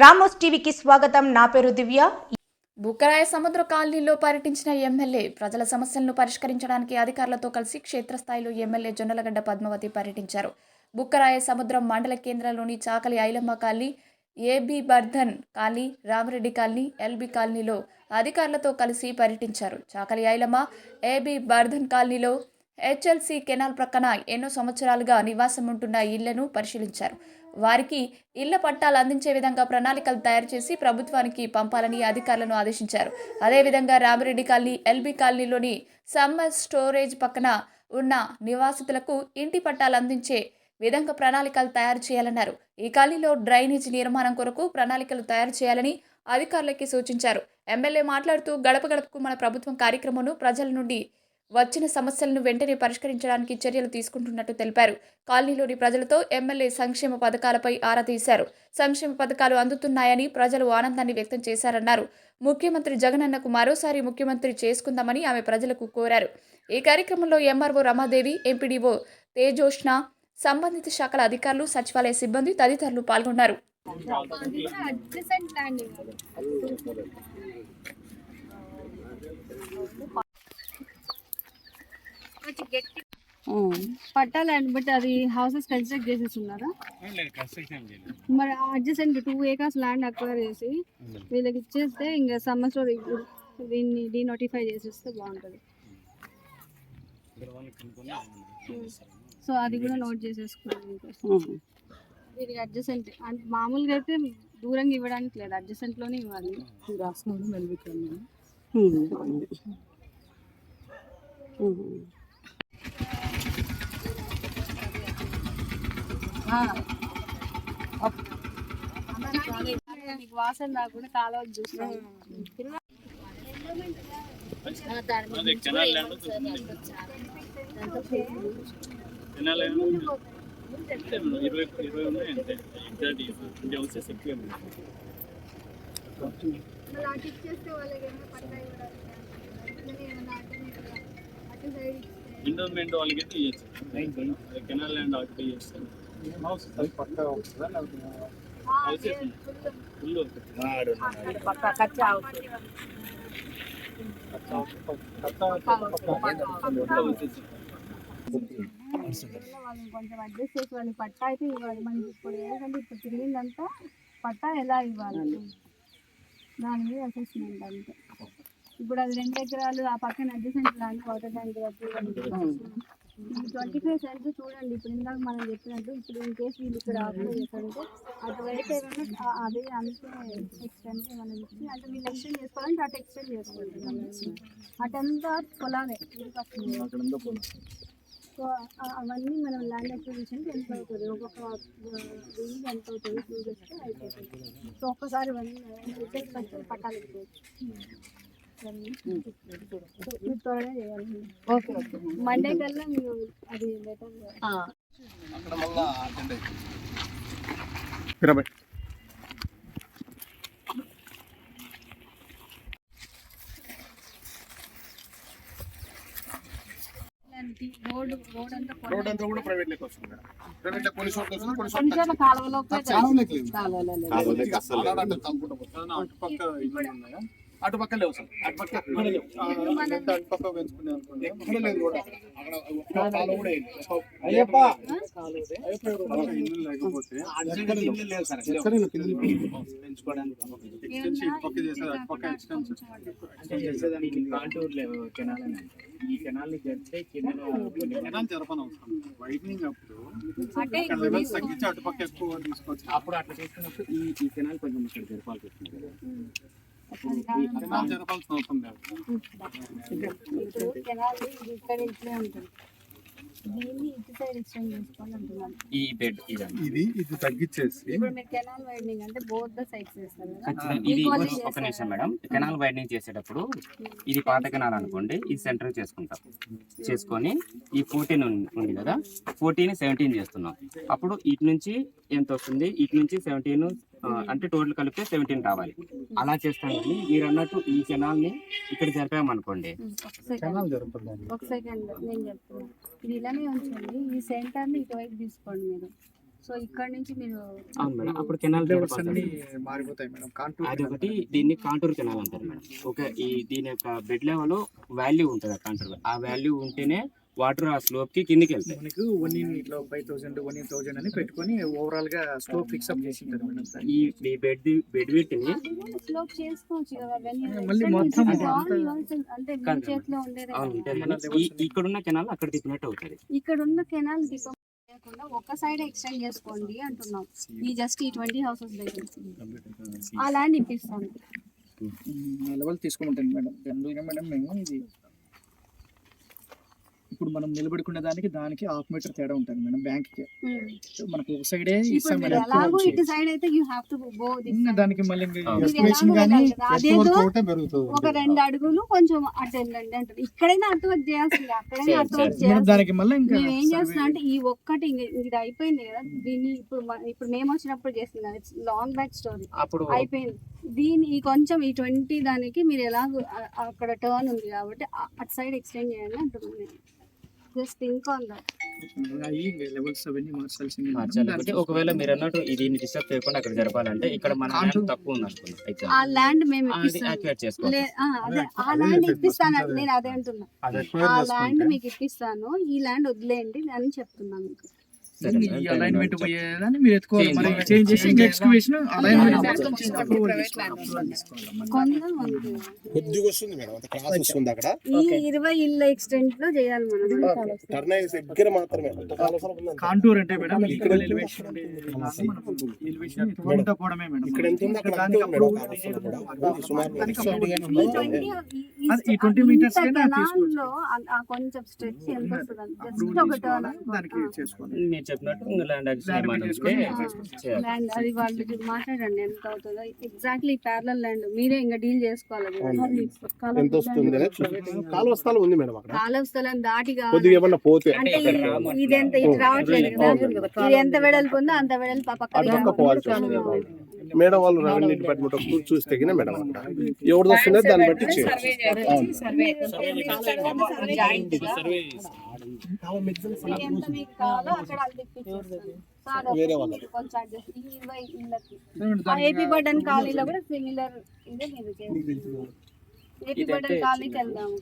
Ramos టీవీకి స్వాగతం. నా పేరు దివ్య. బుక్కరాయ సముద్ర కాలనీలో పర్యటించిన ఎమ్మెల్యే ప్రజల సమస్యలను పరిష్కరించడానికి అధికారులతో కలిసి క్షేత్రస్థాయిలో ఎమ్మెల్యే జొన్నలగడ్డ పద్మావతి పర్యటించారు. బుక్కరాయ సముద్రం మండల కేంద్రంలోని Chakali Ailamma colony A B Bardhan colony Ramareddy colony L B కాలనీలో అధికారులతో కలిసి పర్యటించారు. చాకలి ఐలమ్మ ఏబి బర్ధన్ కాలనీలో హెచ్ఎల్సి కెనాల్ ప్రక్కన ఎన్నో సంవత్సరాలుగా నివాసం ఉంటున్న ఇళ్ళను పరిశీలించారు. వారికి ఇళ్ళ పట్టాలు అందించే విధంగా ప్రణాళికలు తయారు చేసి ప్రభుత్వానికి పంపాలని అధికారులను ఆదేశించారు. అదేవిధంగా రామిరెడ్డి కాలనీ ఎల్బీ కాలనీలోని సమ్మర్ స్టోరేజ్ పక్కన ఉన్న నివాసితులకు ఇంటి పట్టాలు అందించే విధంగా ప్రణాళికలు తయారు చేయాలన్నారు. ఈ కాలనీలో డ్రైనేజ్ నిర్మాణం కొరకు ప్రణాళికలు తయారు చేయాలని అధికారులకి సూచించారు. ఎమ్మెల్యే మాట్లాడుతూ గడప గడపకు మన ప్రభుత్వం కార్యక్రమంను ప్రజల నుండి వచ్చిన సమస్యలను వెంటనే పరిష్కరించడానికి చర్యలు తీసుకుంటున్నట్టు తెలిపారు. కాలనీలోని ప్రజలతో ఎమ్మెల్యే సంక్షేమ పథకాలపై ఆరా తీశారు. సంక్షేమ పథకాలు అందుతున్నాయని ప్రజలు ఆనందాన్ని వ్యక్తం చేశారన్నారు. ముఖ్యమంత్రి జగనన్నకు మరోసారి ముఖ్యమంత్రి చేసుకుందామని ఆమె ప్రజలకు కోరారు. ఈ కార్యక్రమంలో ఎంఆర్ఓ రమాదేవి ఎంపీడీఓ తేజోష్ణ సంబంధిత శాఖల అధికారులు సచివాలయ సిబ్బంది తదితరులు పాల్గొన్నారు. అడ్జసెంట్ ల్యాండ్ ఇవ్వాలి కొంచెం గట్టి పట్టా ల్యాండ్ బట్ అది హౌసెస్ కన్స్ట్రక్ట్ చేసేసి ఉన్నారా మరి adjacent two acres land acquire చేసి వీళ్ళకి ఇచ్చేస్తే ఇంకా సమ్మర్స్లో దీన్ని డీనోటిఫై చేసేస్తే బాగుంటుంది. సో అది కూడా నోట్ చేసేసుకోండి మీకోసం. దీనికి అడ్జసెంట్ అంటే మామూలుగా అయితే దూరంగా ఇవ్వడానికి లేదు అడ్జసెంట్లోనే ఇవ్వాలి. వాసన రాకుండా కాలువ చూస్తాను అదే కెనాల్ ల్యాండ్ కెనాల్ ల్యాండ్ అంతే మేడం ఇరవై ఇరవై ఉన్నాయి అంతే ఎగ్జాక్ట్ ఇంటి హౌసెస్ ఎక్కువే ఉన్నాయి ఎండోమెంట్ వాళ్ళకి అయితే ఇవ్వచ్చు కెనాల్ ల్యాండ్ ఆక్యుపై చేస్తారు కొంచెం అడ్జస్ట్ చేసి పట్టా అయితే ఇవ్వాలి మనకి ఇప్పుడు ఏంటంటే ఇప్పుడు తిరిగిందంతా పట్టా ఎలా ఇవ్వాలి దాని మీద అసెస్మెంట్ అంతే ఇప్పుడు అది రెండు ఎకరాలు ఆ పక్కన adjacent land water tank twenty five cents చూడండి. ఇప్పుడు ఇందాక మనం చెప్పినట్టు ఇప్పుడు ఇన్ కేసు వీళ్ళు ఇక్కడ అప్లై చేస్తారంటే అటు ఏమైనా అదే అంతే ఎక్స్టెండ్ ఏమైనా ఇచ్చి అంటే వీళ్ళు ఎక్స్టెండ్ చేసుకోవాలంటే అటు ఎక్స్టెండ్ చేసుకోవాలి. అటంతా పొలాలే. సో అవన్నీ మనం ల్యాండ్ అక్విజిషన్ ఎంత అవుతుంది? ఒక్కొక్క దీనికి ఎంత అవుతుంది? చూసేస్తే అయిపోతుంది. సో ఒక్కసారి ఇవన్నీ పట్టాలి. ఓకే. ఓకే మండే కల్లా మీరు అది రోడ్ రోడ్ అంతా రోడ్ అంతా కూడా ప్రైవేట్ లెక్క వస్తుంది మేడం ప్రైవేట్ లెక్క పోలీస్ వాళ్ళకి వస్తుంది పోలీస్ కొంచెం కాలువలో వాళ్ళకి అటుపక్క ఇల్లు ఉన్నాయా అటుపక్క లేవు సార్. అటుపక్క పెంచుకునే కూడా. అయ్యప్ప ఇల్లు లేకపోతే ఎక్స్టెన్షన్ ఈ కెనాల్ జరిపితే కింద కెనాల్ జరపని అవసరం వైడనింగ్ అప్పుడు అంటే లెవెల్స్ తగ్గించి ఎక్కువ తీసుకొచ్చి అప్పుడు అట్లా చేసుకున్నప్పుడు ఈ ఈ కెనాల్ కొంచెం ఇక్కడ జరపాల్సి వస్తుంది జరపాల్సిన అవసరం లేదు ఈ బెడ్ ఇదండి ఇది ఇది తగ్గించేసి ఇప్పుడు మీరు కెనాల్ వైడనింగ్ అంటే బోత్ ద సైడ్స్ చేస్తారు కదా. ఖచ్చితంగా. ఇది Equally ఒక? నిమిషం మేడం. కెనాల్ వైడనింగ్ చేసేటప్పుడు ఇది పాత కెనాల్ అనుకోండి ఇది సెంటర్ చేసుకుంటాం. చేసుకొని ఈ ఫోర్టీన్ ఉంది కదా. ఫోర్టీన్ సెవెంటీన్ చేస్తున్నాం. అప్పుడు ఇటు నుంచి ఎంత వస్తుంది? ఇటు నుంచి సెవెంటీన్ అంటే టోటల్ కలిపితే సెవెంటీన్ కావాలి. అలా చేస్తాం కానీ మీరు అన్నట్టు ఈ కెనాల్ని ఇక్కడ జరిపామనుకోండి. ఒక సెకండ్ కెనాల్ జరపాలి ఒక సెకండ్ నేను చెప్తున్నాను ఇది ఇలానే ఉంచండి. ఈ సెంటర్ని ఇటువైపు తీసుకోండి మీరు. సో ఇక్కడ నుంచి మీరు అవును మేడం. అప్పుడు కెనాల్ లెవెల్స్ అన్ని మారిపోతాయి మేడం. కాంటూర్ అది ఒకటి దీన్ని కాంటూర్ కెనాల్ అంటారు మేడం. ఒక ఈ దీని యొక్క బెడ్ లెవెల్ వాల్యూ ఉంటుంది ఆ కాంటూర్. ఆ వాల్యూ ఉంటేనే వాటర్ ఆ స్లోప్కి కిందికి వెళ్తాయి మనకు వన్ ఇన్ ఇట్లా five thousand one in thousand అని పెట్టుకొని ఓవరాల్గా స్టోర్ ఫిక్స్ అప్ చేసి. ఈ బెడ్ బెడ్ స్లోప్ చేసుకోవచ్చు కదా when you మళ్ళీ మొత్తం అంటే. చేతిలో ఉండేదే. ఈ ఇక్కడున్న కెనాల్ అక్కడ తిప్పినట్టు అవుతుంది ఇక్కడ ఉన్న కెనాల్ లేకుండా ఒక సైడ్ ఎక్స్టెండ్ చేసుకోండి అంటున్నాం ఈ జస్ట్ ఈ ట్వంటీ హౌసెస్ దగ్గర ఆ ల్యాండ్ ఇప్పిస్తాను లెవెల్ తీసుకోమంటాను మేడం జనరల్గా మేడం మేము ఇది ఇప్పుడు మనం నిలబడుకునే దానికి దానికి హాఫ్ మీటర్ తేడా ఉంటుంది మేడం బ్యాంక్కి. సో మనకు ఒక సైడే ఇస్తాం మేడం ఎలాగో ఇటు సైడ్ అయితే you have to go this ఇంకా దానికి మళ్ళీ. ఎస్టిమేషన్ కానీ ఒక రెండు అడుగులు కొంచెం అటు వెళ్ళండి అంటారు. ఇక్కడైనా అటు వర్క్ చేయాల్సింది అక్కడైనా చేయాలి, అటు దానికి మళ్ళీ ఇంకా మేము ఏం చేస్తున్నాం అంటే ఈ ఒక్కటి ఇంక ఇది అయిపోయింది కదా. దీన్ని ఇప్పుడు ఇప్పుడు మేము వచ్చినప్పుడు చేస్తుంది కదా. లాంగ్ బ్యాక్ స్టోరీ అయిపోయింది. దీని ఈ కొంచెం ఈ ట్వంటీ దానికి మీరు ఎలాగో అక్కడ టర్న్ ఉంది కాబట్టి అటు సైడ్ ఎక్స్టెండ్ చేయండి అంటున్నాను జస్ట్ మార్చాలి ఒకవేళ మీరు అన్నట్టు ఇది డిస్టర్బ్ చేయకుండా అక్కడ జరపాలంటే ఇక్కడ మన తక్కువ ఉంది అనుకున్నాం ఆ ల్యాండ్ మేము యాక్టివేట్ చేసుకోవాలి. ఆ, అదే ఆ ల్యాండ్ ఇప్పిస్తాను. నేను అదే అంటున్నా. ఆ ల్యాండ్ మీకు ఇప్పిస్తాను. ఈ ల్యాండ్ వదిలేయండి అని చెప్తున్నాను మీకు. అలైన్మెంట్. పోయేదాన్ని మీరు ఎత్తుకోవాలి. మరి. చేంజ్ చేసి ఇంకా అలైన్మెంట్ కొందరు ఉంది. కొద్దిగా వస్తుంది మేడం అంత క్లాస్ వస్తుంది అక్కడ. ఈ ఇరవై ఇళ్ళ ఎక్స్టెంట్లో చేయాలి మనం. టర్న్ అయ్యే దగ్గర మాత్రమే. కాంటూర్ అంటే మేడం ఇక్కడ ఎలివేషన్ ఎలివేషన్ ఎత్తుకుంటా పోవడమే మేడం ఇక్కడ ఎంత ఉంది? అక్కడ అంతే దానికి ఉంది మేడం. అప్పుడు కాలువ వస్తుంది కూడా. అది సుమారు దానికి సైడ్ అప్పుడు కానీ ఈ 20 ఈ- అది ఈ ఈ 20 meters ఇంత కైనా canal తీసుకోవచ్చు. లో ఆ- ఆ కొంచెం స్ట్రెచ్ ఎంత వస్తుంది అప్రూవ్ జస్ట్ ఒక టర్న్. చేసుకోవాలి దానికి చేసుకోవాలి. మీరు చెప్పినట్టు ల్యాండ్ అది వాళ్ళు మాట్లాడండి ఎంత అవుతుందో. ఎగ్జాక్ట్లీ ప్యారలల్ ల్యాండ్ మీరే ఇంకా డీల్ చేసుకోవాలి. ఎంత వస్తుంది కాలువ స్థలం ఉంది మేడం అక్కడ. కాలువ స్థలం దాటి కావాలి. కొద్దిగా ఏమన్నా పోతే. అంటే ఇది ఎంత ఇది రావట్లేదు కదా. ఇది ఎంత వెడల్పు ఉందో అంత వెడల్పు పక్కన మేడం వాళ్ళు రెవెన్యూ డిపార్ట్మెంట్ ఒకటి చూసి తగిన మేడం అక్కడ ఎవరిది వస్తుందో దాన్ని బట్టి వేరే ఏపీ కాలనీలో కూడా సిమిలర్ ఇదే మీరు ఏపీ కాలనీకి వెళ్దాము